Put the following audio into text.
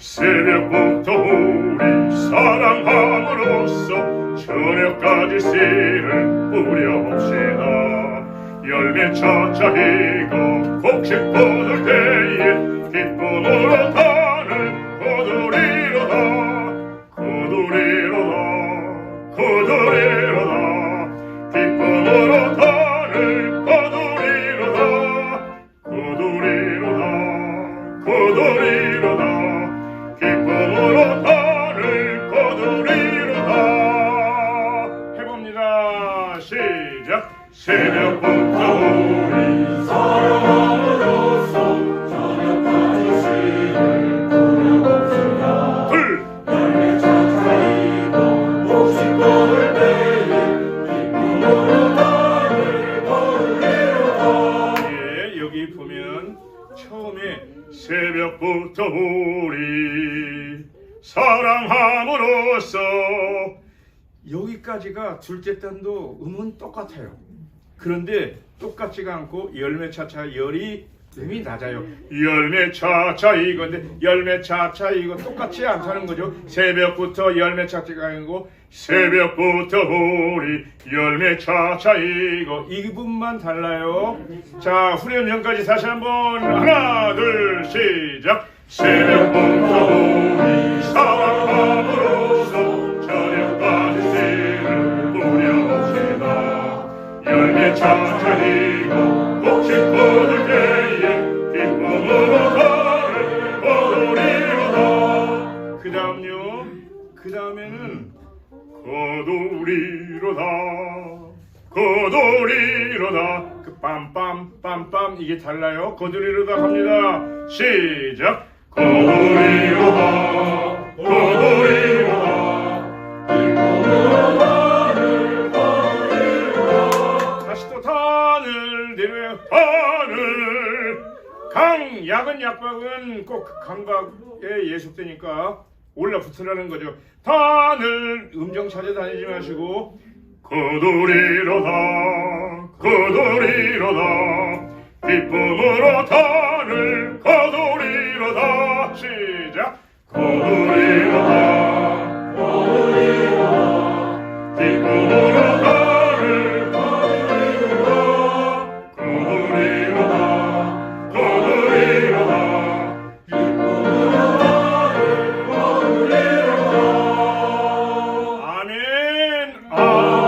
새벽부터 우리 사랑함으로써 저녁까지 씨를 뿌려봅시다. 열매 차차 익어 곡식 뻗을 때에 기쁨으로 나는 거두리로다. 거두리로다. 거두리로다. 기쁨으로 나를 거두리로다. 거두리로다. 거두리로다. 기쁨으로 타는 고두리로다. 해봅니다. 시작. 새벽부터 우리. 사랑함으로써 저녁까지 시를 보내봅시다 둘. 열매 차차이고 곡식 먹을 때에 기쁨으로 나를 거두리로다 예, 여기 보면 처음에 새벽부터 우리 사랑함으로써 여기까지가 둘째 단도 음은 똑같아요. 그런데 똑같지가 않고 열매 차차 열이 음이 낮아요. 열매 차차 이건데 열매 차차 이거 똑같지 않다는 거죠. 새벽부터 열매 차차가 아니고 새벽부터 우리 열매 차차 이거 이 부분만 달라요. 자 후렴형까지 다시 한번 하나 둘 시작. 새벽부터 우리 사랑함으로써 저녁까지 씨를 뿌려봅시다. 열매 차차 이고 곡식 뻗을 때 그 다음요 그 다음에는 거두리로다. 거두리로다. 그 빰빰 빰빰 이게 달라요? 거두리로다 갑니다. 시작. 거두리로다. 거두리로다. 나를 거두리로다 다시 또 단을 내려 단을 강 약은 약박은 꼭 강박에 예속되니까 올라붙으라는 거죠. 단을 음정 찾아다니지 마시고 거두리로다 거두리로다. 기쁨으로 단을 거두리로다. 시작. 거두리 아